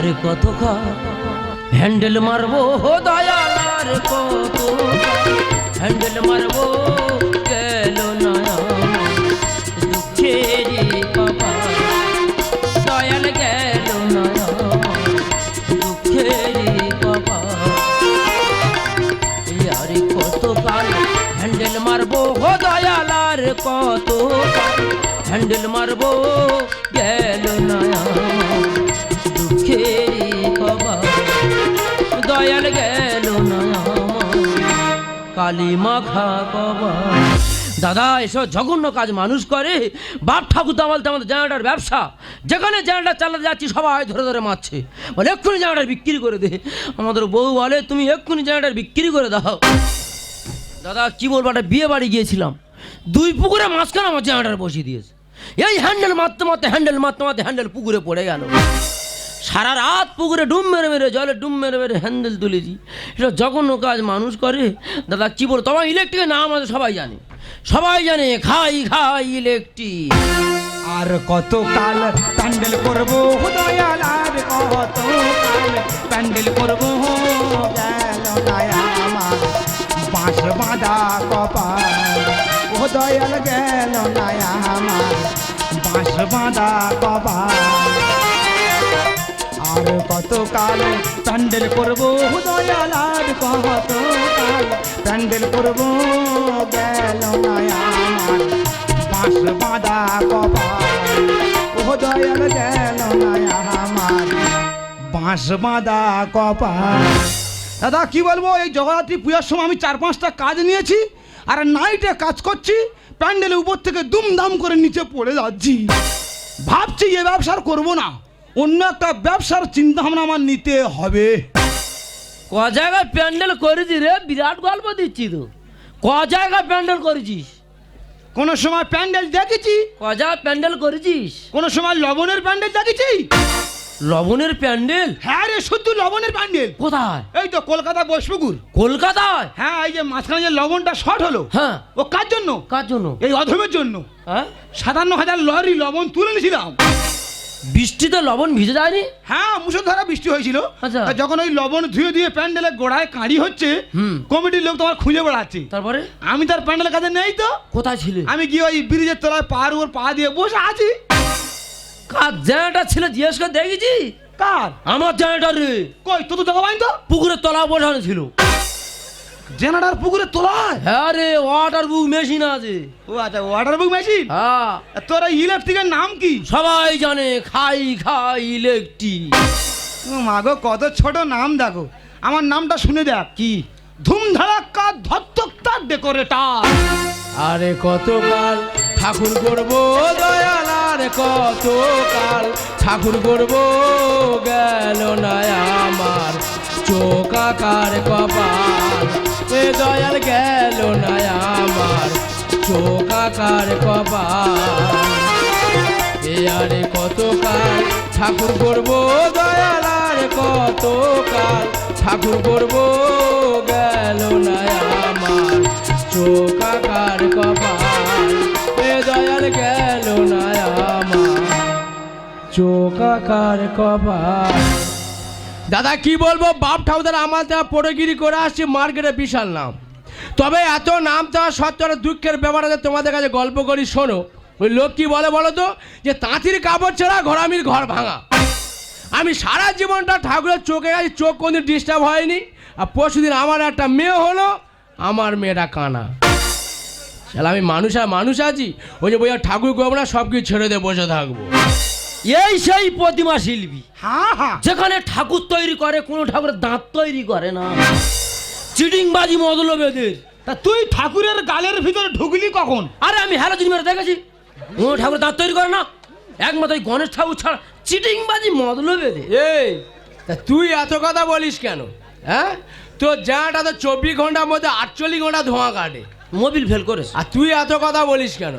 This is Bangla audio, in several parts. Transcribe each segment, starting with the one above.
আর কত হ্যান্ডেল মারবো দয়াল আর কত হ্যান্ডেল মারবো, গেল না। দুঃখেরই কপাল দয়াল গেল না। দুঃখেরই কপাল আরে কত কাল হ্যান্ডেল মারবো দয়াল আর কত হ্যান্ডেল মারবো গেল কালী দাদা, এসব জঘন্য কাজ মানুষ করে। বাপ ঠাকুর দামালতে আমাদের জেনারেটার ব্যবসা। যেখানে জেনারেটার চালাতে যাচ্ছি, সবাই ধরে ধরে মারছে। বলে, এক্ষুনি জেনারেটার বিক্রি করে দে। আমাদের বউ বলে, তুমি এক্ষুনি জেনারেটার বিক্রি করে দাও। দাদা, কি বলব, একটা বিয়ে বাড়ি গিয়েছিলাম। দুই পুকুরে মাঝখানে আমার জেনারেটার বসিয়ে দিয়েছে। এই হ্যান্ডেল মারতে মারতে, হ্যান্ডেল মারতে মারতে হ্যান্ডেল পুকুরে পড়ে গেল। সারা রাত পুকুরে ডুম মেরে মেরে জলে ডুম মেরে মেরে হ্যান্ডেল তুলেছি। এটা জঘন্য কাজ মানুষ করে। দাদা কী বল তোমার ইলেকট্রিকের নাম আছে সবাই জানে। সবাই জানে, খাই খাই ইলেকট্রিক। আর কত কাল প্যান্ডেল করব? দয়াল আর কত কাল প্যান্ডেল করব? বাঁশ বাঁধা কপাল। ও দয়াল গেল দয়া আমার বাঁশ বাঁধা কপাল। আর কত প্যান্ডেল করব দয়াল আর প্যান্ডেল করব গেল আমার বাঁশ বাঁধা কপাল। ও দয়াল গেল বাঁশ বাঁধা কপাল। দাদা, কি বলব? এই জগদ্ধাত্রী পূজার সময় আমি চার পাঁচটা কাজ নিয়েছি আর নাইটে কাজ করছি। প্যান্ডেলের উপর থেকে দুমদাম করে নিচে পড়ে যাচ্ছি। ভাবছি এ ব্যবসা করব না। অন্য একটা ব্যবসার চিন্তা ভাবনা আমার নিতে হবে। ক জায়গায় প্যান্ডেল করেছি রে বিরাট গল্প দিচ্ছি তো। ক জায়গায় প্যান্ডেল করেছিস? কোনো সময় প্যান্ডেল দেখেছি? ক জায়গায় প্যান্ডেল করেছিস? কোনো সময় লবণের প্যান্ডেল দেখেছি? লবণের প্যান্ডেল? হ্যাঁ রে শুধু লবণের প্যান্ডেল। কোথায়? এই তো কলকাতা বসপুকুর। কলকাতায়? হ্যাঁ এই যে মাঝখানে যে লবণটা শর্ট হলো। হ্যাঁ। ও কার জন্য? কার জন্য? এই অধমের জন্য। হ্যাঁ? সাতান্ন হাজার লরি লবণ তুলে নিয়েছিলাম। বৃষ্টিতে লবণ ভিজে যায়নি? হ্যাঁ মুসলধারা বৃষ্টি হয়েছিল। আচ্ছা। যখন ওই লবণ ধুয়ে দিয়ে প্যান্ডেলের গোড়ায় কাঁড়ি হচ্ছে। কমিটির লোক তোমার খুঁজে বেড়াচ্ছে। তারপরে? আমি তার প্যান্ডেলের কাছে নেই তো। কোথায় ছিলে? আমি গিয়ে ওই ব্রিজের তলায় পাহাড় উপর পা দিয়ে বসে আছি। কার জেনারেটার ছিল জিজ্ঞেস করে দেখেছি কার? আমার জেনারেটার রে। কই তো তো দেখা পাইনি তো? পুকুরের তলা বসানো ছিল। জেনারেটার পুকুরে তোলায় হ্যাঁ? রে ওয়াটার বুক মেশিন আছে। ও আচ্ছা ওয়াটার বুক মেশিন হ্যাঁ। তোর ইলেকট্রিকের নাম কি? সবাই জানে খাই খাই ইলেকট্রিক ও মাগো কত ছোট নাম দেখো। আমার নামটা শুনে দেখ। কি? ধুমধাড়াক্কা ধত্তকতার ডেকোরেটার আরে কত কতকাল ঠাকুর করব দয়াল আর কতকাল ঠাকুর করব গেল না আমার। চোখ আকার কপাল। দয়াল গেল না আমার। চোখ আকার কপাল। আরে কতকাল? ঠাকুর করব দয়াল আর কতকাল? ঠাকুর করব গেল না আমার। চোখ আকার কপাল। এ দয়াল গেল না আমার। চোখ আকার কপাল। দাদা, কি বলব? বাপ ঠাকুর আমার দেওয়া পড়েগিরি করে আসছি মার্কেটে বিশাল নাম। তবে এত নাম দেওয়া সত্ত্বেও দুঃখের ব্যাপার আছে, তোমাদের কাছে গল্প করি, শোনো। ওই লোক কি বলে, বলো তো, যে তাঁতির কাপড় ছাড়া ঘোরামির ঘর ভাঙা। আমি সারা জীবনটা ঠাকুরের চোখে গেছি, চোখ কোনদিন ডিস্টার্ব হয়নি। আর পরশুদিন আমার একটা মেয়ে হলো, আমার মেয়েটা কানা। তাহলে আমি মানুষ আর মানুষ আছি, ওই যে বইয়া ঠাকুর করব না সব কিছু ছেড়ে দিয়ে বসে থাকব। এই সেই প্রতিমা শিল্পী। হ্যাঁ হ্যাঁ যেখানে ঠাকুর তৈরি করে কোনো ঠাকুরের দাঁত তৈরি করে না। চিটিংবাজি মদলবেদের তা তুই ঠাকুরের গালের ভিতরে ঢুকলি কখন? আরে আমি হ্যালোজিন মেরে দেখেছি। কোনো ঠাকুর দাঁত তৈরি করে না। একমাত্র ওই গণেশ ঠাকুর ছাড়া চিটিংবাজি মদলবেদের এই তা তুই এত কথা বলিস কেন? হ্যাঁ? তোর জানাটা তো চব্বিশ ঘণ্টার মধ্যে আটচল্লিশ ঘণ্টা ধোঁয়া কাটে। মোবিল ফেল করেছে। আর তুই এত কথা বলিস কেন?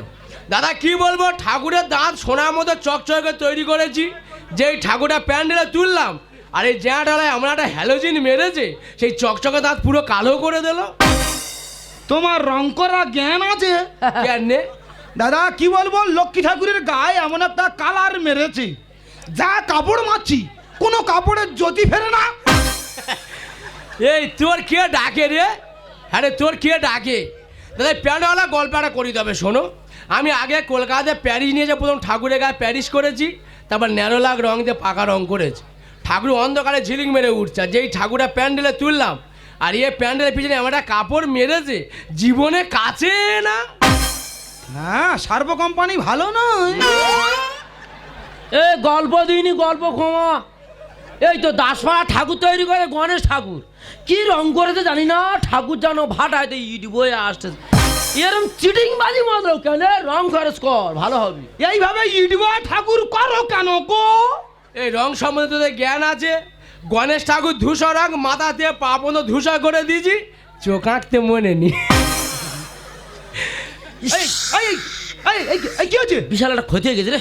দাদা কি বলব? ঠাকুরের দাঁত সোনার মতো চকচকে তৈরি করেছি। যেই ঠাকুরটা প্যান্ডেলে তুললাম আর এই জ্যাঁটালায় আমরা একটা হ্যালোজিন মেরেছে সেই চকচকে দাঁত পুরো কালো করে দিল। তোমার রং করা জ্ঞান আছে? কেন? দাদা কি বলব? লক্ষ্মী ঠাকুরের গায়ে এমন একটা কালার মেরেছে। যা কাপড় মারছি কোনো কাপড়ের জ্যোতি ফেরে না। এই তোর কে ডাকে রে? হ্যাঁ রে তোর কে ডাকে? দাদা প্যান্টওয়ালা গল্পটা করি তবে শোনো। আমি আগে কলকাতায় প্যারিস নিয়ে যে প্রথম ঠাকুরের গায়ে প্যারিস করেছি তারপর ন্যারো লাগ রং দিয়ে পাকা রং করেছি। ঠাকুর অন্ধকারে ঝিলিং মেরে উঠছে যেই ঠাকুরটা প্যান্ডেলে তুললাম আর ইয়ে প্যান্ডেলের পিছনে আমার একটা কাপড় মেরেছে জীবনে কাছে না। হ্যাঁ সার্ব কোম্পানি ভালো নয়। এ গল্প দিইনি গল্প ক্ষমা। এই তো দাসপাড়া ঠাকুর তৈরি করে গণেশ ঠাকুর। কি রং করেছে জানি না ঠাকুর যেন ভাটায় তো ইট বয়ে আসছে। এরম চিটিং বাজি মাত্র কেন? রং খরচ কর ভালো হবে। এইভাবে ইডবা ঠাকুর করো কেন গো? এই রং সম্বন্ধে তোদের জ্ঞান আছে? গণেশ ঠাকুর ধূসর রং মাথাতে পা পর্যন্ত ধূসর করে দিয়েছি চোখ আঁকতে মনে নি এই এই এই এই এই কি হচ্ছে বিশাল একটা ক্ষতি হয়ে গেছে রে।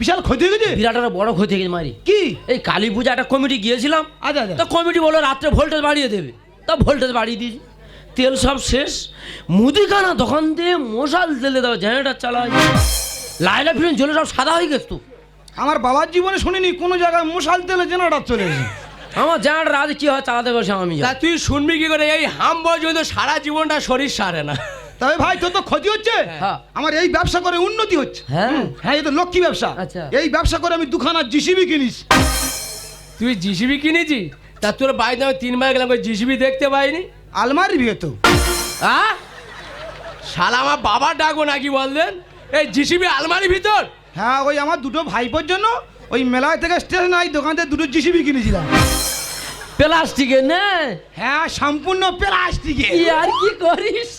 বিশাল ক্ষতি হয়ে গেছে? বিরাট একটা বড় ক্ষতি হয়ে গেছে মারি। কি? এই কালী পূজা একটা কমিটি গিয়েছিলাম। আচ্ছা আচ্ছা। তা কমিটি বলল রাত্রে ভোল্টেজ বাড়িয়ে দেবে। তা ভোল্টেজ বাড়িয়ে দিয়েছি। তেল সব শেষ। মুদিখানা দোকান দিয়ে মশাল তেলে দাও জেনারেটার চালাই। লাইলা ফিল্ম জ্বলে সব সাদা হয়ে গেছে তো। আমার বাবার জীবনে শুনিনি কোনো জায়গায় মশাল তেলে জেনারেটার চলে আমার জেনারেটার আজ কি হয় চালাতে বসে আমি তা তুই শুনবি কি করে এই হাম বয়স তো সারা জীবনটা শরীর সারে না। তবে ভাই তোর তো ক্ষতি হচ্ছে? হ্যাঁ। আমার এই ব্যবসা করে উন্নতি হচ্ছে। হ্যাঁ। হ্যাঁ এই তো লক্ষ্মী ব্যবসা। আচ্ছা। এই ব্যবসা করে আমি দুখানা জিসিবি কিনিস তুই জিসিবি কিনেছি তা তোর বাড়িতে আমি তিনবার গেলাম জিসিবি দেখতে পাইনি? আলমারি ভেতর হ্যাঁ শালা আমার বাবা ডাকবো নাকি বললেন? এই জিসিবি আলমারির ভিতর? হ্যাঁ ওই আমার দুটো ভাইপোর জন্য ওই মেলায় থেকে স্টেশন আই দোকান থেকে দুটো জিসিবি কিনেছিলাম। প্লাস্টিকে না। হ্যাঁ সম্পূর্ণ প্লাস্টিকে। আর কি করিস?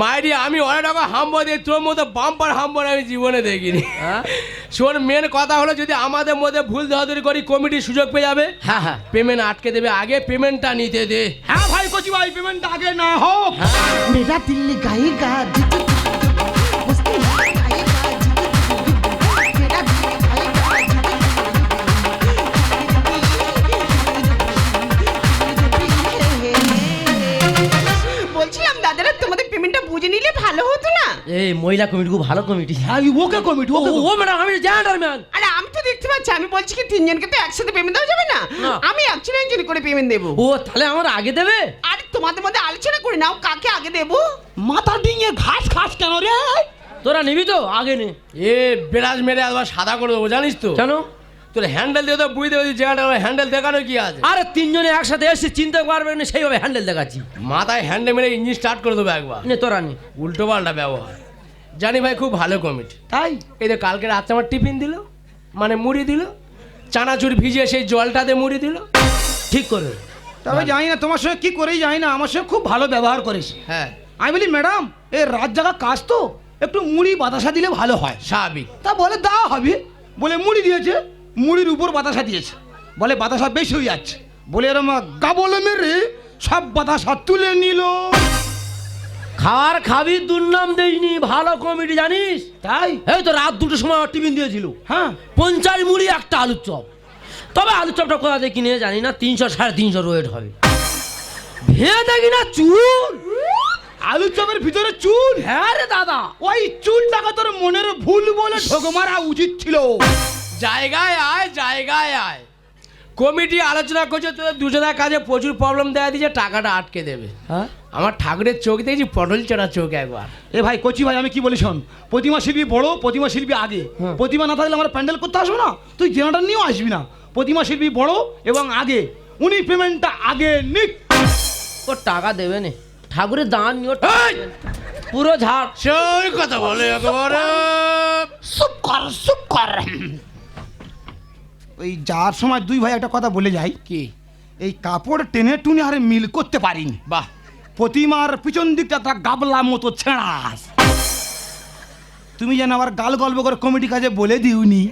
মাইরি আমি অনেক রকম হাম্বো দিই তোর মতো বাম্পার হাম্বার আমি জীবনে দেখিনি। হ্যাঁ? শোন মেন কথা হলো যদি আমাদের মধ্যে ভুল ধরাধরি করি কমিটি সুযোগ পেয়ে যাবে। হ্যাঁ হ্যাঁ। পেমেন্ট আটকে দেবে আগে পেমেন্টটা নিতে দে। হ্যাঁ ভাই কচি ভাই পেমেন্ট আগে না হোক। হ্যাঁ। মেরা দিল্লি গায়ে গা এই মহিলা কমিটি খুব ভালো কমিটি হ্যাঁ ওকে কমিটি ও ওকে ও ম্যাডাম আমি জেনারেটার ম্যান আরে আমি তো দেখতে পাচ্ছি আমি বলছি কি তিনজনকে তো একসাথে পেমেন্ট দেওয়া যাবে না? না। আমি একজন একজন করে পেমেন্ট দেবো। ও তাহলে আমার আগে দেবে? আরে তোমাদের মধ্যে আলোচনা করে নাও কাকে আগে দেবো? মাথা ডিঙে ঘাস খাস কেন রে? তোরা নিবি তো আগে নে। এ বেরাজ মেরে আবার সাদা করে দেবো জানিস তো? কেন? তোর হ্যান্ডেল দিয়ে তো বুঝতে পারছি জায়গাটা হ্যান্ডেল দেখানো কি আছে। আরে তিনজনে একসাথে এসে চিনতে পারবে না সেইভাবে হ্যান্ডেল দেখাচ্ছি। মাথায় হ্যান্ডেল মেরে ইঞ্জিন স্টার্ট করে দেবো একবার। নে তোরা নে। উল্টো পাল্টা ব্যবহার। জানি ভাই খুব ভালো কমিটি। তাই? এই তো কালকে রাত্রে আমার টিফিন দিল মানে মুড়ি দিল চানাচুর ভিজিয়ে সেই জলটাতে মুড়ি দিল। ঠিক করে তবে জানি না তোমার সঙ্গে কি করেই জানি না আমার সঙ্গে খুব ভালো ব্যবহার করিস। হ্যাঁ। আমি বলি ম্যাডাম এ রাত জায়গা কাজ তো একটু মুড়ি বাতাসা দিলে ভালো হয়। স্বাভাবিক। তা বলে দেওয়া হবে। বলে মুড়ি দিয়েছে মুড়ির উপর বাতাসা দিয়েছে। বলে বাতাসা বেশি হয়ে যাচ্ছে। বলে এরম গাবলে মেরে সব বাতাসা তুলে নিল। খাওয়ার খাবি দুর্নাম দেয়নি ভালো কমিটি জানিস? তাই? এই তো রাত দুটোর সময় আমার টিফিন দিয়েছিল। হ্যাঁ। পঞ্চাশ মুড়ি একটা আলুর চপ। তবে আলুর চপটা কোথা থেকে কিনে জানি না তিনশো সাড়ে তিনশো রোয়েট হবে। ভেয়ে দেখি না চুল? আলু চপের ভিতরে চুল? হ্যাঁ রে দাদা। ওই চুলটাকে তোর মনের ভুল বলে ঢোক মারা উচিত ছিল? জায়গায় আয় জায়গায় আয়। কমিটি আলোচনা করছে তোদের দুজনের কাজে প্রচুর প্রবলেম দেওয়া দিয়েছে টাকাটা আটকে দেবে। হ্যাঁ? আমার ঠাকুরের চোখ দেখছি পটল চড়া চোখ একবার। এ ভাই কচি ভাই আমি কি বলি শোন? প্রতিমা শিল্পী বড় প্রতিমা শিল্পী আগে। হ্যাঁ। প্রতিমা না থাকলে আমার প্যান্ডেল করতে আসব না? তুই জেনারেটার নিয়েও আসবি না। প্রতিমা শিল্পী বড় এবং আগে। উনি পেমেন্টটা আগে নিক। ও টাকা দেবে নে। ঠাকুরের দান নিয়ে পুরো ঝাড়। সেই কথা বলে একেবারে। চুপ কর চুপ কর। ওই যাওয়ার সময় দুই ভাই একটা কথা বলে যাই। কি? এই কাপড় টেনে টুনে আরে মিল করতে পারিনি। বাহ। প্রতিমার পিছন দিকটা তার গাবলা মতো ছেঁড়াস তুমি যেন আবার গাল গল্প করে কমিটি কাজে বলে দিওনি।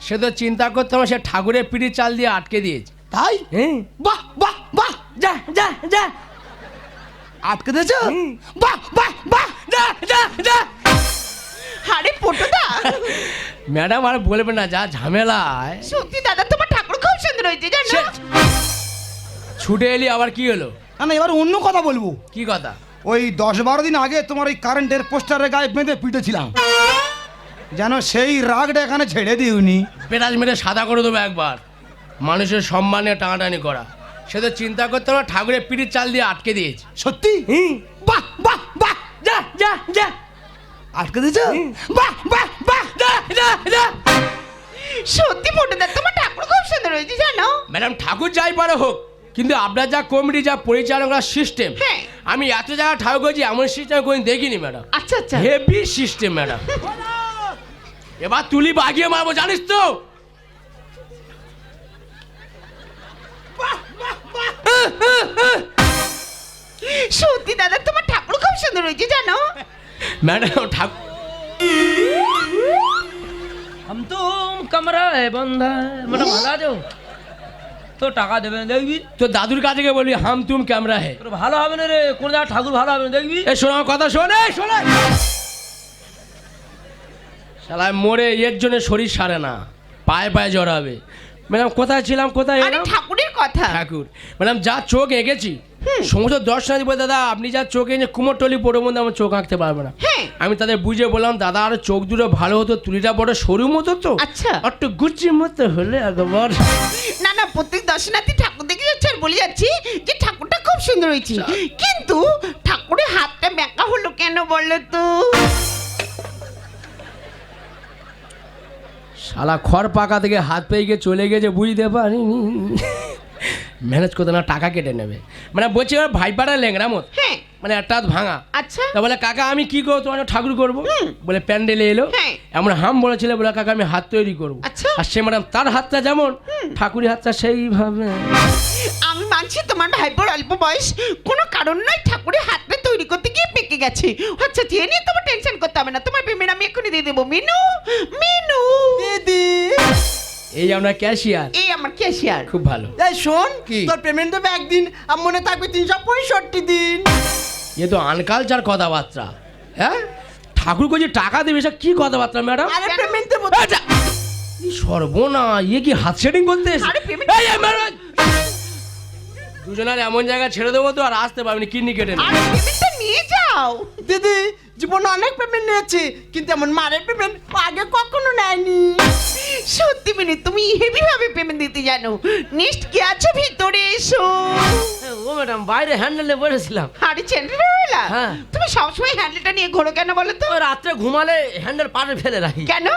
সে তো চিন্তা করতে হবে সে ঠাকুরের পিঠি চাল দিয়ে আটকে দিয়েছে। তাই? হ্যাঁ বাহ বাহ বাহ যা যা যা। আটকে দিয়েছ? বাহ বাহ বাহ যা যা যা। আরে পটুদা। ম্যাডাম আর বলবে না যা ঝামেলায় সত্যি দাদা তোমার ঠাকুর খুব সুন্দর হয়েছে জানো? ছুটে এলি আবার কি হলো? না না এবার অন্য কথা বলব। কি কথা? ওই দশ বারো দিন আগে তোমার ওই কারেন্টের পোস্টারের গায়ে বেঁধে পিটেছিলাম। যেন সেই রাগটা এখানে ছেড়ে দিওনি পেটাজ মেরে সাদা করে দেবো একবার। মানুষের সম্মানে টানাটানি করা। সে তো চিন্তা করতে না ঠাকুরের পিঠির চাল দিয়ে আটকে দিয়েছে। সত্যি? বাহ বাহ বাহ। যা যা যা। আটকে দিয়েছ? বাহ বাহ বাহ। সত্যি ফটোদা তোমার ঠাকুর খুব সুন্দর হয়েছে জানো? ম্যাডাম ঠাকুর যাই পারে হোক কিন্তু আপনার যা কমিটি যা পরিচালনা সিস্টেম হ্যাঁ। আমি এত জায়গা ঠাকুর করেছি এমন সিস্টেম কোনো দেখিনি ম্যাডাম। আচ্ছা আচ্ছা। Heavy system madam. এবার তুলি বাগিয়ে মারবো জানিস তো? সত্যি দাদা তোমার ঠাকুর খুব সুন্দর হয়েছে জানো? ম্যাডাম ঠাকুর हम तुम कमरा है बंधा है ম্যাডাম ভালো আছো তো টাকা দেবে না দেখবি তো দাদুর কাছে গিয়ে বলবি হাম তুম ক্যামেরা হে তোর ভালো হবে না রে কোন জায়গায় ঠাকুর ভালো হবে না দেখবি এ শোনো আমার কথা শোনে শোনে শালায় মরে এর জন্য শরীর সারে না পায়ে পায়ে জড়াবে ম্যাডাম কোথায় ছিলাম কোথায় আরে এলাম? ঠাকুরের কথা। ঠাকুর। ম্যাডাম যা চোখ এঁকেছি সমস্ত দর্শনার্থী বলে দাদা আপনি যা চোখ এনে কুমোর টলি পড়ে মধ্যে আমার চোখ আঁকতে পারবে না। হ্যাঁ। আমি তাদের বুঝে বললাম দাদা আর চোখ দুটো ভালো হতো তুলিটা বড় সরু মতো তো। আচ্ছা। একটু গুচির মতো হলে একবার না না প্রত্যেক দর্শনার্থী ঠাকুর দেখে যাচ্ছে আর বলে যাচ্ছি যে ঠাকুরটা খুব সুন্দর হয়েছে। কিন্তু ঠাকুরের হাতটা ব্যাকা হলো কেন বলো তো? শালা খড় পাকা থেকে হাত পেয়ে গিয়ে চলে গেছে বুঝতে পারিনি। ম্যানেজ করতে না টাকা কেটে নেবে। মানে বলছি এবার ভাইপাড়া ল্যাংরা মত হ্যাঁ। মানে একটা হাত ভাঙা। আচ্ছা। বলে কাকা আমি কি করব? তোমার ঠাকুর করব? বলে প্যান্ডেলে এলো। হ্যাঁ। এমন হাম বলেছিল বলে কাকা আমি হাত তৈরি করব। আচ্ছা। আর সে ম্যাডাম তার হাতটা যেমন ঠাকুরের হাতটা সেইভাবে। আমি মানছি তোমার ভাইপোর অল্প বয়স। কোনো কারণ নয় ঠাকুরের হাতটা তৈরি করতে গিয়ে পেকে গেছে। আচ্ছা যে নিয়ে তোমার টেনশন করতে হবে না তোমার পেমেন্ট আমি এক্ষুনি দিয়ে দেবো মিনু মিনু দিদি এই আপনার ক্যাশিয়ার এই আমার ক্যাশিয়ার খুব ভালো এই শোন কি? তোর পেমেন্ট দেবে একদিন আর মনে থাকবে তিনশো পঁয়ষট্টি দিন এ তো আনকালচার কথাবার্তা হ্যাঁ ঠাকুর কইছে টাকা দেবে সব কি কথাবার্তা ম্যাডাম আরে পেমেন্ট দেবো আচ্ছা সর্বনা ইয়ে কি হাত সেটিং করতে এই, ম্যাডাম! দুজনের এমন জায়গায় ছেড়ে দেবো তো আর আসতে পারবেনি কিডনি কেটে নিয়ে যাও দিদি জীবনে অনেক পেমেন্ট নিয়েছে কিন্তু এমন মারের পেমেন্ট আগে কখনো নেয়নি। সত্যি মিনি তুমি হেভি ভাবে পেমেন্ট দিতে জানো। নেক্সট কি আছো ভিতরে এসো। ও ম্যাডাম বাইরে হ্যান্ডেলে বসেছিলাম। আরে চ্যান্ডেলা হ্যাঁ। তুমি সবসময় হ্যান্ডেলটা নিয়ে ঘোরো কেন বলো তো? রাত্রে ঘুমালে হ্যান্ডেল পাড়ে ফেলে রাখি। কেন?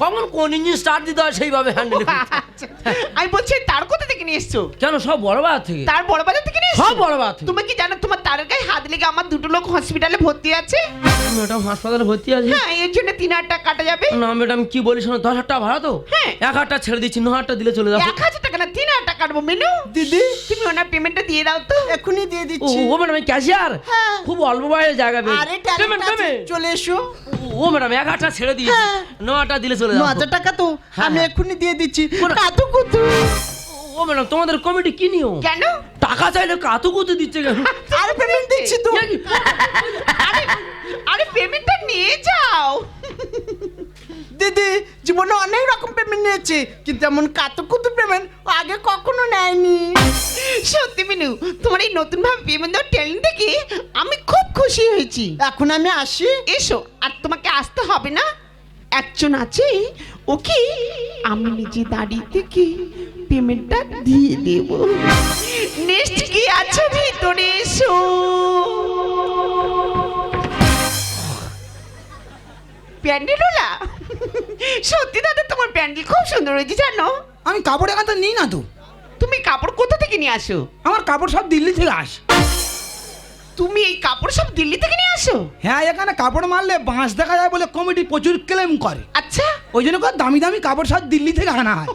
কখন কোন ইঞ্জিন স্টার্ট দিতে হয় সেইভাবে হ্যান্ডেল আমি বলছি তার কোথা থেকে নিয়ে এসছো? কেন সব বড় বাজার থেকে। তার বড় বাজার থেকে নিয়ে সব বড় বাজার থেকে। তুমি কি জানো তোমার তারের গায়ে হাত লেগে আমার দুটো লোক হসপিটালে ভর্তি আছে? ম্যাডাম হাসপাতালে ভর্তি আছে। হ্যাঁ এর জন্য তিন হাজার টাকা কাটা যাবে। না ম্যাডাম কি বলিস দশ হাজার টাকা ভাড়া তো? হ্যাঁ। এক হাজার টাকা ছেড়ে দিচ্ছি ন হাজার টাকা দিলে চলে যাব। এক হাজার টাকা না তিন হাজার টাকা কাটবো মেনু। দিদি? তুমি ওনার পেমেন্টটা দিয়ে দাও তো। এখনই দিয়ে দিচ্ছি। ও ম্যাডাম ক্যাশিয়ার হ্যাঁ। খুব অল্প বয়সের জায়গা। আরে ট্যালেন্ট চলে এসো। ও ম্যাডাম এক হাজার টাকা ছেড়ে দিয়েছি। হ্যাঁ। ন হাজার দিলে চলে ন যাব হাজার টাকা তো হ্যাঁ, আমি হ্যাঁ। এক্ষুনি দিয়ে দিচ্ছি। কাতু কুতু ও ম্যাডাম তোমাদের কমিটি কি নিয়ম? কেন? টাকা চাইলে কাতু কুতু দিচ্ছে কেন? আর পেমেন্ট দিচ্ছি তো। আরে আরে পেমেন্টটা নিয়ে যাও। দিদি জীবনে অনেক রকম পেমেন্ট নিয়েছে কিন্তু এমন কাতু কুতু পেমেন্ট আগে কখনো নেয়নি। সত্যি মিনু তোমার এই নতুন ভাবে পেমেন্ট দেওয়ার ট্যালেন্ট দেখে আমি খুব খুশি হয়েছি। এখন আমি আসি। এসো আর তোমাকে আসতে হবে না। একজন আছে ওকে আমি নিজে দাঁড়িয়ে থেকে পেমেন্টটা দিয়ে দেব। নেক্সট কি আছো ভিতরে? এসো। প্যান্ডেলোলা সত্যি দাদা তোমার প্যান্ডেল খুব সুন্দর হয়েছে জানো? আমি কাপড় এখানটা নিই না তো। তুমি কাপড় কোথা থেকে নিয়ে আসো? আমার কাপড় সব দিল্লি থেকে আস। তুমি এই কাপড় সব দিল্লি থেকে নিয়ে আসো? হ্যাঁ এখানে কাপড় মারলে বাঁশ দেখা যায় বলে কমিটি প্রচুর ক্লেম করে। আচ্ছা। ওই জন্য করে দামি দামি কাপড় সব দিল্লি থেকে আনা হয়।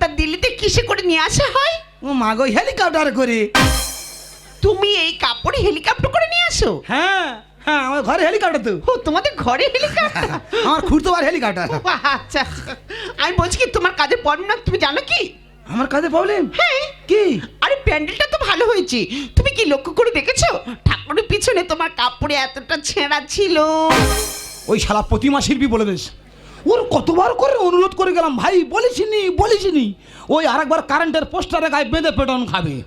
তা দিল্লিতে কিসে করে নিয়ে আসা হয়? ও মাগো হেলিকপ্টার করে। তুমি এই কাপড় হেলিকপ্টার করে নিয়ে আসো? হ্যাঁ হ্যাঁ আমার ঘরে হেলিকপ্টার তো। ও তোমাদের ঘরে হেলিকপ্টার? আমার খুঁড়তে পারে হেলিকপ্টার। ও, আচ্ছা আমি বলছি কি তোমার কাজের বর্ণনা তুমি জানো কি? আমার কাছে প্রবলেম হ্যাঁ। কি? আরে প্যান্ডেলটা তো ভালো হয়েছে। তুমি কি লক্ষ্য করে দেখেছ? ঠাকুরের পিছনে তোমার কাপড়ে এতটা ছেঁড়া ছিল। ওই শালা প্রতিমা শিল্পী বলে দিস ওর কতবার করে অনুরোধ করে গেলাম ভাই বলিসনি বলিসনি ওই আরেকবার কারেন্টের পোস্টারে গায়ে বেঁধে পেটন খাবে।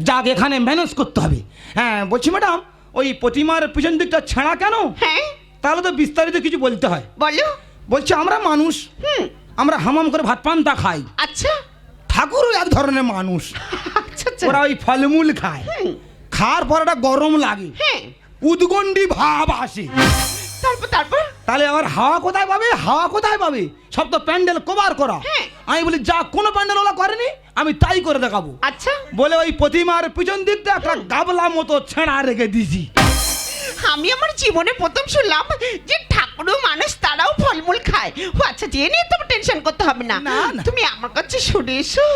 যাক এখানে ম্যানেজ করতে হবে। হ্যাঁ বলছি ম্যাডাম ওই প্রতিমার পিছন দিকটা ছেঁড়া কেন? হ্যাঁ। তাহলে তো বিস্তারিত কিছু বলতে হয়। বলো। বলছি আমরা মানুষ। হুম। আমরা হামাম করে ভাত পান্তা খাই। আচ্ছা। ঠাকুরও এক ধরনের মানুষ। আচ্ছা আচ্ছা। ওরা ওই ফলমূল খায়। খাওয়ার পর ওটা গরম লাগে। হ্যাঁ। উদ্গণ্ডি ভাব আসে। তারপর তারপর? তাহলে আবার হাওয়া কোথায় পাবে? হাওয়া কোথায় পাবে? সব তো প্যান্ডেল কভার করা। হ্যাঁ। আমি বলি যা কোনো প্যান্ডেল ওলা করেনি? আমি তাই করে দেখাবো। আচ্ছা। বলে ওই প্রতিমার পিছন দিকটা একটা গাবলা মতো ছেঁড়া রেখে দিছি আমি আমার জীবনে প্রথম শুনলাম যে ঠাকুরও মানুষ তারাও ফলমূল খায়। ও আচ্ছা যে নিয়ে তোমার টেনশন করতে হবে না। তুমি আমার কাছে শুনে এসো।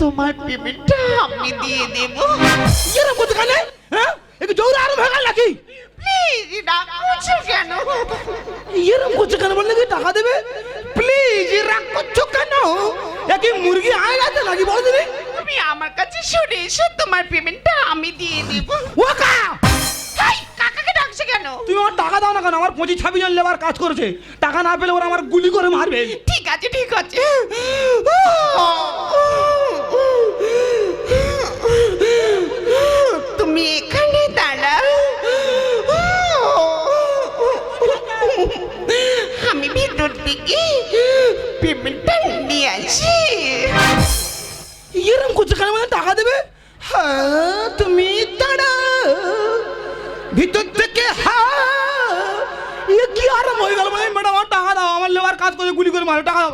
তোমার পেমেন্টটা আমি দিয়ে দেব। এরকম করতে কানে হ্যাঁ একটু জোরে আরও ভেঙা নাকি? প্লিজ রাগ করছ কেন? এরকম করছে কেন? বললে কি টাকা দেবে? প্লিজ রাগ করছ কেন? একই মুরগি আয় নাকি বলো দিদি তুমি আমার কাছে সরে এসো তোমার পেমেন্টটা আমি দিয়ে দেব। ওকা! হাই! ডাকছে কেন? তুমি আমার টাকা দাও না কেন? আমার পঁচিশ ছাব্বিশ জন লেবার কাজ করেছে। টাকা না পেলে ওরা আমার গুলি করে মারবে। ঠিক আছে ঠিক আছে। তুমি এখানে দাঁড়াও। আমি ভিতর থেকে পেমেন্টটা নিয়ে আসি। এরকম করছে কেন? মানে টাকা দেবে? হ্যাঁ তুমি দাঁড়াও। ভিতর থেকে কি আরাম হয়ে গেল ম্যাডাম আমার টাকা দাও আমার লেবার কাজ করে গুলি করে মারে টাকা দাও।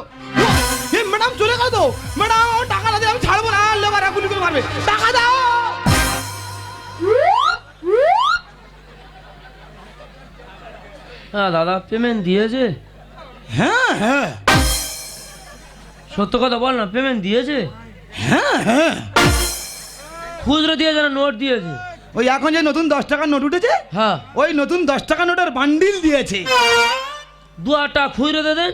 ম্যাডাম চলে গেল তো। ম্যাডাম আমার টাকা না দিলে আমি ছাড়বো না লেবার গুলি করে মারবে। টাকা দাও। হ্যাঁ দাদা পেমেন্ট দিয়েছে? হ্যাঁ হ্যাঁ। সত্য কথা বল না পেমেন্ট দিয়েছে? হ্যাঁ হ্যাঁ। খুচরো দিয়েছে না নোট দিয়েছে? ওই এখন যে নতুন দশ টাকার নোট উঠেছে হ্যাঁ। ওই নতুন দশ টাকা নোটের বান্ডিল দিয়েছে। দু আট টাকা খুচরো দিয়ে দেন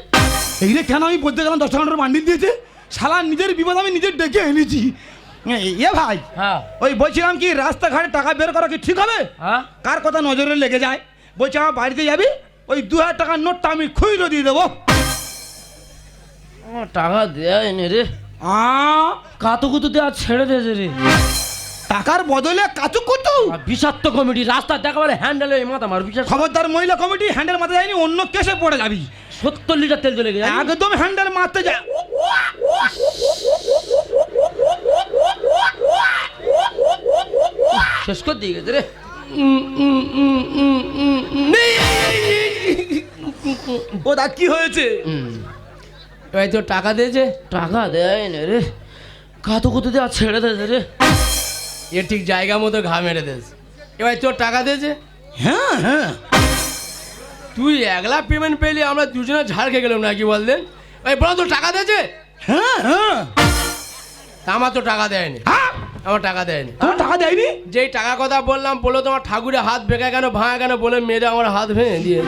এই রে কেন আমি বলতে গেলাম দশ টাকা নোটের বান্ডিল দিয়েছে? শালা নিজের বিপদ আমি নিজের ডেকে এনেছি। এ- এ ভাই হ্যাঁ। ওই বলছিলাম কি রাস্তাঘাটে টাকা বের করা কি ঠিক হবে? হ্যাঁ। কার কথা নজরে লেগে যায়? বলছি আমার বাড়িতে যাবি? ওই দু হাজার টাকার নোটটা আমি খুইরো দিয়ে দেবো। টাকা দেয়নি রে। আ? কাতু কুতু দেওয়া ছেড়ে দিয়েছে রে। টাকার বদলে কাচু কুতু বিষাক্ত কমিটি রাস্তা দেখা বলে হ্যান্ডেলে মাথা মার বিশ্বাস খবরদার মহিলা কমিটি হ্যান্ডেল মাথা যায়নি অন্য কেসে পড়ে যাবি। সত্তর লিটার তেল চলে গেছে একদম হ্যান্ডেল মারতে যায় শেষ করে দিয়ে গেছে রে। ও দা কি হয়েছে? এবার তো টাকা দিয়েছে। টাকা দেয়নি রে। কাতু কুতু দেওয়া ছেড়ে দিয়েছে রে। এ ঠিক জায়গা মতো ঘা মেরে দিয়েছে। এবার তোর টাকা দিয়েছে? হ্যাঁ হ্যাঁ। তুই একলা পেমেন্ট পেলি আমরা দুজনে ঝাড় খেয়ে গেলাম নাকি বললেন ভাই বলো তোর টাকা দিয়েছে? হ্যাঁ হ্যাঁ। আমার তো টাকা দেয়নি। হ্যাঁ আমার টাকা দেয়নি। তোমার টাকা দেয়নি? যেই টাকার কথা বললাম বলল তোমার ঠাকুরের হাত ভেঙে কেন ভাঙা কেন বলে মেরে আমার হাত ভেঙে দিয়ে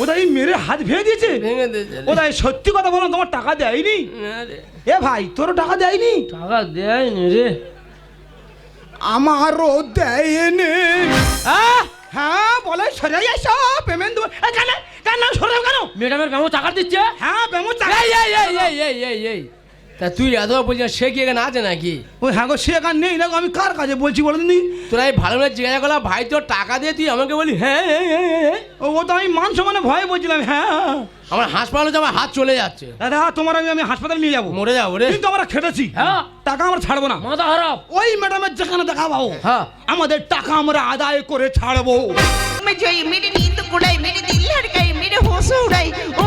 ওটা এই মেরে হাত ভেঙে দিয়েছে? ভেঙে দিয়েছে রে। ওটা সত্যি কথা বলো তোমার টাকা দেয়নি? এ ভাই তোরও টাকা দেয়নি? টাকা দেয়নি রে। আমারও দেয়নি! হ্যাঁ বলে সরে এসো পেমেন্ট দেবো কেন কেন সরে কেন? ম্যাডামের বেমো টাকা দিচ্ছে? হ্যাঁ বেমো টাকা এই এই এই এই এই এই। তা তুই এত বলছিস সে কি এখানে আছে নাকি? ওই হ্যাঁ গো সে এখানে নেই না আমি কার কাছে বলছি বলে নি? তোর এই ভালো করে জিজ্ঞাসা করলাম ভাই তোর টাকা দিয়ে তুই আমাকে বলি? হ্যাঁ, হ্যাঁ, হ্যাঁ, হ্যাঁ ও তো আমি মানুষ মানে ভয়ে বলছিলাম হ্যাঁ আমার হাসপাতালে আমার হাত চলে যাচ্ছে। দাদা তোমার আমি আমি হাসপাতালে নিয়ে যাব। মরে যাব রে। কিন্তু আমরা খেটেছি। হ্যাঁ। টাকা আমরা ছাড়বো না। মাথা খারাপ। ওই ম্যাডামের যেখানে দেখা পাবো হ্যাঁ। আমাদের টাকা আমরা আদায় করে ছাড়বো। আমি জয় মেরে নিত কুড়াই মেরে দিল্লার গায়ে মেরে হোস উড়াই ও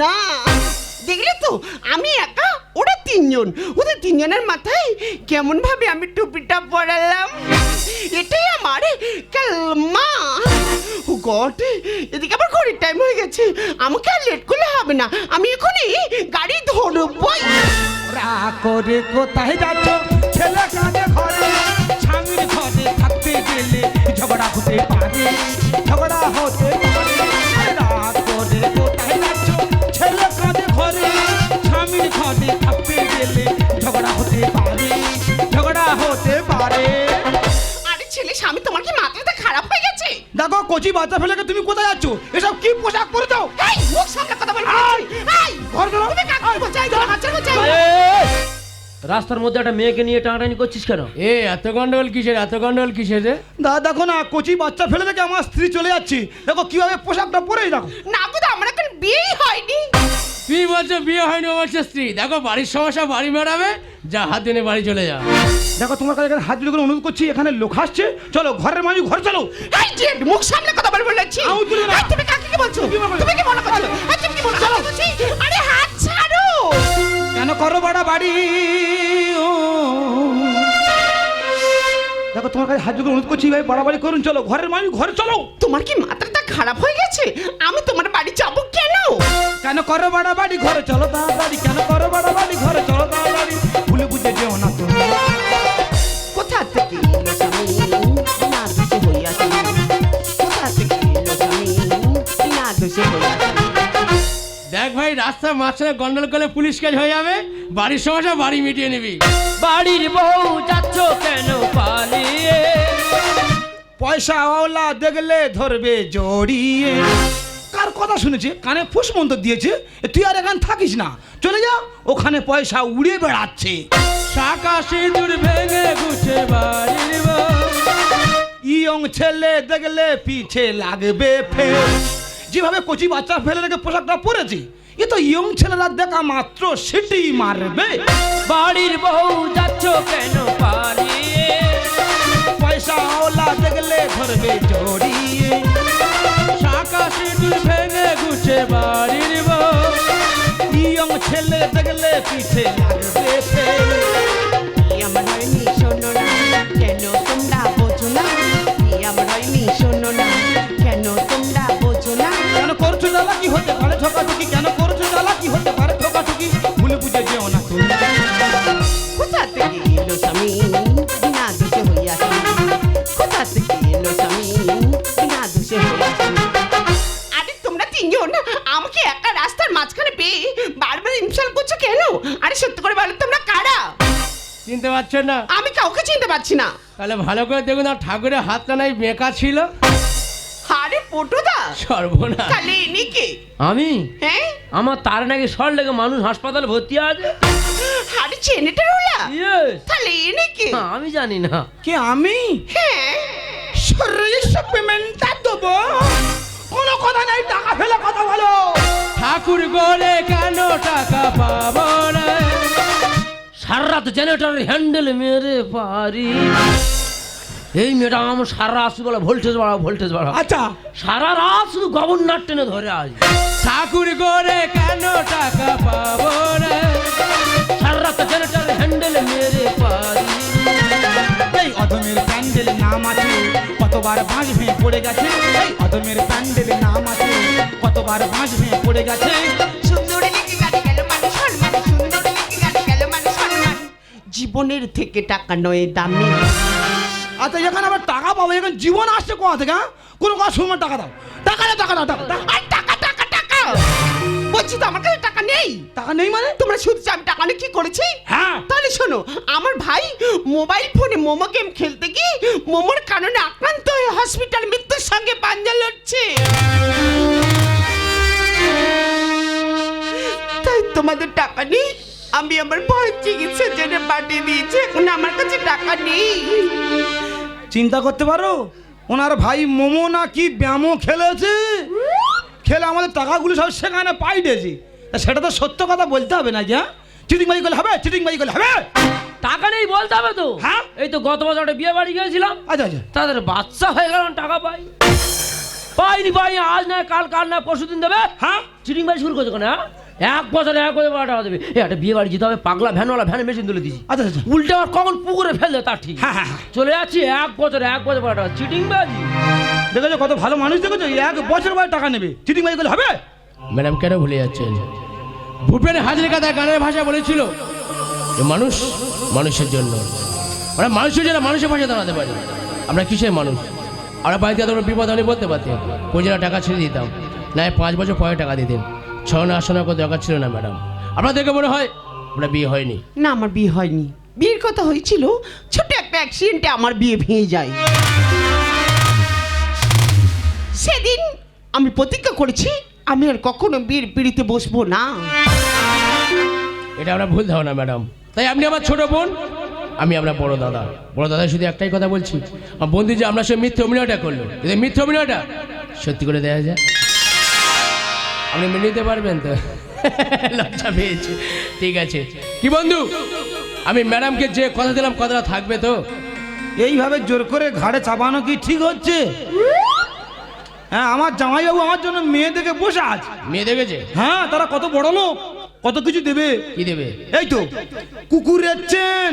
না। দেখলে তো, আমি একা, ওরা তিনজন। ওদের তিনজনের মাথায় কেমন ভাবে আমি টুপিটা পরালাম? এটাই আমার কালমা। ও গড, এদিকে আবার ঘড়ির টাইম হয়ে গেছে। আমাকে আর লেট করলে হবে না। আমি এখনই গাড়ি ধরবই। রাগ করে কোথায় যাচ্ছ? ছেলে কাঁদে ঘরে, স্বামীর ঘরে থাকতে গেলে ঝগড়া হতে পারে। ঝগড়া হতে পারে পারে আরে ছেলে স্বামী তোমার কি মাথাটা খারাপ হয়ে গেছে? দেখো কচি বাচ্চা ফেলে তুমি কোথায় যাচ্ছ? এসব কি পোশাক পরে যাও এই মুখ সামনে কথা বলবি এই ঘর চলো। তুমি কাকে বলছো? এই বাচ্চা এই! রাস্তার মধ্যে একটা মেয়েকে নিয়ে টানাটানি করছিস কেন? এ এত গন্ডগোল কিসের? এত গন্ডগোল কিসের রে? দাদা দেখো না কচি বাচ্চা ফেলে রেখে আমার স্ত্রী চলে যাচ্ছে। দেখো কীভাবে পোশাকটা পরেই দেখো। না গো আমার এখন বিয়েই হয়নি। তুই বলছো বিয়ে হয়নি ও বলছে স্ত্রী। দেখো বাড়ির সমস্যা বাড়ি মেরাবে যা হাত দিনে বাড়ি চলে যা দেখো তোমার কাছে এখানে হাত জুড়ে করে অনুরোধ করছি এখানে লোক আসছে চলো ঘরের মানুষ ঘর চলো। এই যে মুখ সামনে কথা বলে বলেছি। আমি না। তুমি কাকে কি বলছো? তুমি কি মনে করছ এই, তুমি কি মনে করছ আরে হাত ছাড়ো। কেন করো বাড়া বাড়ি ও। দেখো তোমার কাছে হাত জুড়ে অনুরোধ করছি ভাই বাড়াবাড়ি করুন চলো ঘরের মানুষ ঘরে চলো। তোমার কি মাথাটা খারাপ হয়ে গেছে? আমি তোমার বাড়ি যাব কেন? কেন করো বাড়া বাড়ি ঘরে চলো তাড়াতাড়ি কেন করো বাড়া বাড়ি ঘরে চলো তাড়াতাড়ি ভুলে বুঝে যেও না তুমি কোথা থেকে না দোষে হইয়াছি। কোথা থেকে না দোষে হইয়াছি। দেখ ভাই রাস্তার মাঝখানে গন্ডল করলে পুলিশ কাজ হয়ে যাবে। বাড়ির সমস্যা বাড়ি মিটিয়ে নিবি। বাড়ির বউ যাচ্ছ কেন পালিয়ে? পয়সা ওলা দেখলে ধরবে জড়িয়ে। কার কথা শুনেছে? কানে ফুসমন্ত দিয়েছে? তুই আর এখানে থাকিস না। চলে যা ওখানে পয়সা উড়ে বেড়াচ্ছে। শাখা সিঁদুর ভেঙে গুছে বাড়ির বউ। ইয়ং ছেলে দেখলে পিছে লাগবে ফের। যেভাবে কচি বাচ্চা ফেলে রেখে পোশাকটা পরেছি এ তো ইয়ং ছেলেরা দেখা মাত্র সেটি মারবে। বাড়ির বউ যাচ্ছ কেন পালিয়ে? পয়সা ওলা দেখলে ধরবে জড়িয়ে। শাখা সিঁদুর ভেঙে গুছে বাড়ির বউ। ইয়ং ছেলে দেখলে পিছে লাগবে হতে পারে ঠকাঠকি? কেন করছ জ্বালা? কি হতে পারে ঠকাঠকি? ভুলে বুঝে যেও না তুমি। কোথা থেকে এলো স্বামী? না দোষে হইয়াছি কোথা থেকে এলো স্বামী? না দোষে হইয়াছি আরে তোমরা তিনজন আমাকে একা রাস্তার মাঝখানে পেয়ে বারবার ইনসাল্ট করছ কেন? আরে সত্যি করে বলো তোমরা কারা? চিনতে পারছেন না? আমি কাউকে চিনতে পারছি না। তাহলে ভালো করে দেখুন না ঠাকুরের হাতটা নাই বেঁকা ছিল। আরে পটুদা সর্বনা তাহলে ইনি কে? আমি? হ্যাঁ? আমার তার নাকি শর লেগে মানুষ হাসপাতালে ভর্তি আছে। আরে চেনেটার ওলা তাহলে ইনি কে? হ্যাঁ, আমি জানি না। কে আমি? হ্যাঁ। শরীর পেমেন্টটা দেবো। কোনো কথা নাই টাকা ফেলে কথা বলো। ঠাকুর গলে কেন টাকা পাবো না? সারা রাত জেনারেটরের হ্যান্ডেল মেরে পারি। এই ম্যাডাম আমার সারা রাত শুধু বলে ভোল্টেজ বাড়াও ভোল্টেজ বাড়াও। আচ্ছা। সারা রাত শুধু গভর্নর টেনে ধরে আজ ঠাকুর করে কেন টাকা পাবো না? সারা রাত জেনারেটরের হ্যান্ডেল মেরে পারি। এই অদমের প্যান্ডেল নাম আছে কতবার বাঁশ ভেঙে পড়ে গেছে। এই অদমের প্যান্ডেল নাম আছে কতবার বাঁশ ভেঙে পড়ে গেছে। জীবনের থেকে টাকা নয় দামি। আচ্ছা এখানে আবার টাকা পাবো এখানে জীবন আসছে কোথা থেকে হ্যাঁ? কোনো কথা শুনব টাকা দাও। টাকা দাও টাকা দাও টাকা টাকা টাকা টাকা! বলছি তো আমার কাছে টাকা নেই। টাকা নেই মানে? তোমরা শুনছো আমি টাকা নিয়ে কি করেছি? হ্যাঁ। তাহলে শোনো আমার ভাই মোবাইল ফোনে মোমো গেম খেলতে গিয়ে মোমোর কারণে আক্রান্ত হয়ে হসপিটাল মৃত্যুর সঙ্গে পাঞ্জা লড়ছে। তাই তোমাদের টাকা নেই? আমি আমার ভয়ের চিকিৎসার জন্য পাঠিয়ে দিয়েছি। এখন আমার কাছে টাকা নেই। চিন্তা করতে পারো? ওনার ভাই মোমো না কি ব্যামো খেলেছে? খেলে আমাদের টাকাগুলো সব সেখানে পাই দিয়েছি সেটা তো সত্য কথা বলতে হবে না হ্যাঁ? চিটিং বাজি করলে হবে চিটিং বাজি করলে হবে? টাকা নেই বলতে হবে তো? হ্যাঁ? এই তো গত বছর একটা বিয়ে বাড়ি গিয়েছিলাম। আচ্ছা আচ্ছা। তাদের বাচ্চা হয়ে গেল টাকা পাই। পাইনি পাই আজ নয় কাল কাল নয় পরশু দিন দেবে। হ্যাঁ? চিটিং বাই শুরু করছ কেন হ্যাঁ? এক বছরে এক বছর বারো টাকা দেবে। এ একটা বিয়ে বাড়ি যেতে হবে পাগলা ভ্যানওয়ালা ভ্যানে মেশিন তুলে দিয়েছি। আচ্ছা আচ্ছা উল্টে আবার কখন পুকুরে ফেললে তার ঠিক। হ্যাঁ, হ্যাঁ, হ্যাঁ। চলে যাচ্ছি এক বছর এক বছর বারো টাকা চিটিং বাজি। দেখেছ কত ভালো মানুষ দেখেছ? এক বছর পরে টাকা নেবে। চিটিং বাজি করলে হবে? ম্যাডাম কেন ভুলে যাচ্ছেন? ভূপেন হাজরিকা তার গানের ভাষা বলেছিল যে মানুষ মানুষের জন্য। আমরা মানুষের জন্য মানুষের পাশে দাঁড়াতে পারি। আমরা কিসের মানুষ? আমরা বাড়িতে তোমরা বিপদ হলে বলতে পারতেন। পনেরো টাকা ছেড়ে দিতাম। না পাঁচ বছর পরে টাকা দিতেন। ছনা আসনা কোনো দরকার ছিল না ম্যাডাম। আপনার দেখে মনে হয় আমরা বিয়ে হয়নি? না আমার বিয়ে হয়নি। বিয়ের কথা হয়েছিল ছোট একটা অ্যাক্সিডেন্টে আমার বিয়ে ভেঙে যায়। সেদিন আমি প্রতিজ্ঞা করেছি আমি আর কখনো বিয়ের পিড়িতে বসবো না। এটা আমরা ভুল ধারণা ম্যাডাম। তাই আপনি আমার ছোট বোন আমি আপনার বড় দাদা। বড় দাদা শুধু একটাই কথা বলছি। আমার বন্ধু যে আপনার সঙ্গে মিথ্যে অভিনয়টা করল। যদি মিথ্যে অভিনয়টা সত্যি করে দেওয়া যায়। আপনি মেনে নিতে পারবেন তো? লজ্জা পেয়েছে। ঠিক আছে। কি বন্ধু? আমি ম্যাডামকে যে কথা দিলাম কথাটা থাকবে তো? এইভাবে জোর করে ঘাড়ে চাপানো কি ঠিক হচ্ছে? হ্যাঁ আমার জামাইবাবু আমার জন্য মেয়ে দেখে বসে আছে। মেয়ে দেখেছে? হ্যাঁ তারা কত বড় লোক কত কিছু দেবে। কি দেবে? এই তো কুকুরের চেন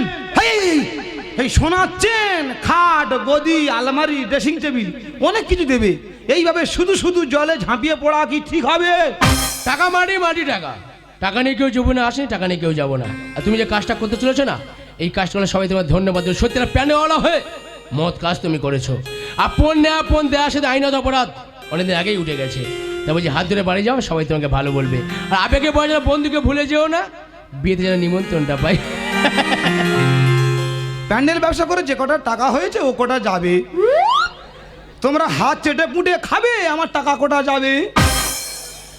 এই সোনার চেন খাট গদি আলমারি ড্রেসিং টেবিল অনেক কিছু দেবে। এইভাবে শুধু শুধু জলে ঝাঁপিয়ে পড়া কি ঠিক হবে? টাকা মাটি মাটি টাকা। টাকা নিয়ে কেউ যাব না আসেনি টাকা নিয়ে কেউ যাব না। আর তুমি যে কাজটা করতে চলেছো না এই কাজটা সবাই তোমার ধন্যবাদ দেবে। সত্যি না প্যানেওয়ালা হয়ে মত কাজ তুমি করেছ। আপন নেয়া আপন দেওয়ার সাথে আইনত অপরাধ। অনেকদিন আগেই উঠে গেছে। তা বলছি হাত ধরে বাড়ি যাও সবাই তোমাকে ভালো বলবে। আর আবেগে বয় যেন বন্ধুকে ভুলে যেও না বিয়েতে যেন নিমন্ত্রণটা পাই। প্যান্ডেল ব্যবসা করে যে কটা টাকা হয়েছে ও কটা যাবে। তোমরা হাত চেটে পুটে খাবে আমার টাকা কোটা যাবে।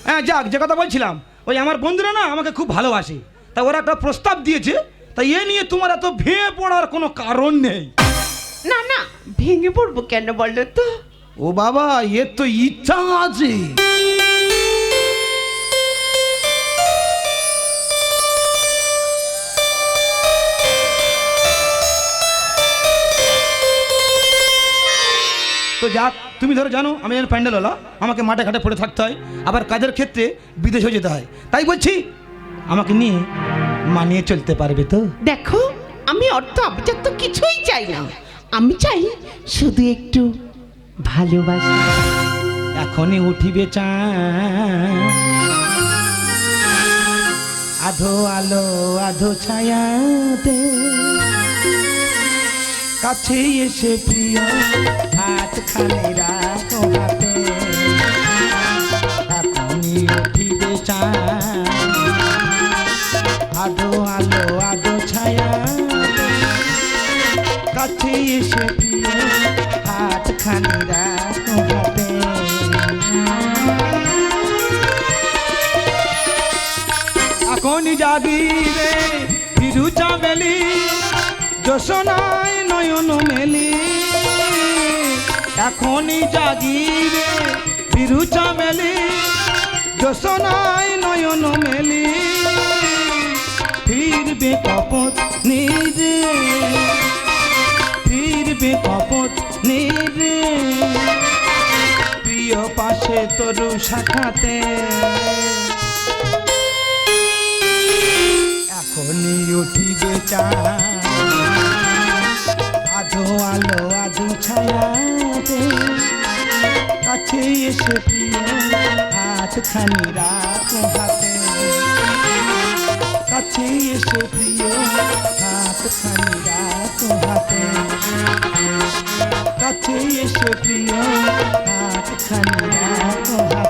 হ্যাঁ যাক যে কথা বলছিলাম ওই আমার বন্ধুরা না আমাকে খুব ভালোবাসে। তা ওরা একটা প্রস্তাব দিয়েছে তা এ নিয়ে তোমার এত ভেঙে পড়ার কোনো কারণ নেই। না না ভেঙে পড়ব কেন বলো তো? ও বাবা এর তো ইচ্ছা আছে। তো যাক তুমি ধরো জানো আমি যেন প্যান্ডেল হলো আমাকে মাঠে ঘাটে পড়ে থাকতে হয় আবার কাজের ক্ষেত্রে বিদেশেও যেতে হয়। তাই বলছি আমাকে নিয়ে মানিয়ে চলতে পারবে তো? দেখো আমি অর্থ তো কিছুই চাই না। আমি চাই শুধু একটু ভালোবাসা। এখনই উঠিবে চাঁদ। আধো আলো আধো ছায়াতে কাছে এসে প্রিয়, হাত খানি রাখো হাতে। এখনই উঠিবে আধো আলো আধো ছায়া। কাছে এসে প্রিয়, হাত খানি রাখো হাতে। চামেলি যশোনায় নয়ন মেলি। এখনই জাগিরে ফিরু চামেলি। যশোনায় নয়ন মেলি। ফিরবে কপত নিজে। ফিরবে কপত নিজে। প্রিয় পাশে তরু শাখাতে। এখনই উঠিবে চাঁদ। ছায়াতে কাছে এসে প্রিয় হাত খানি রাখো হাতে। কাছে এসে প্রিয় হাত খানি রাখো হাতে। কাছে এসে প্রিয় হাত খানি রাখো হাতে।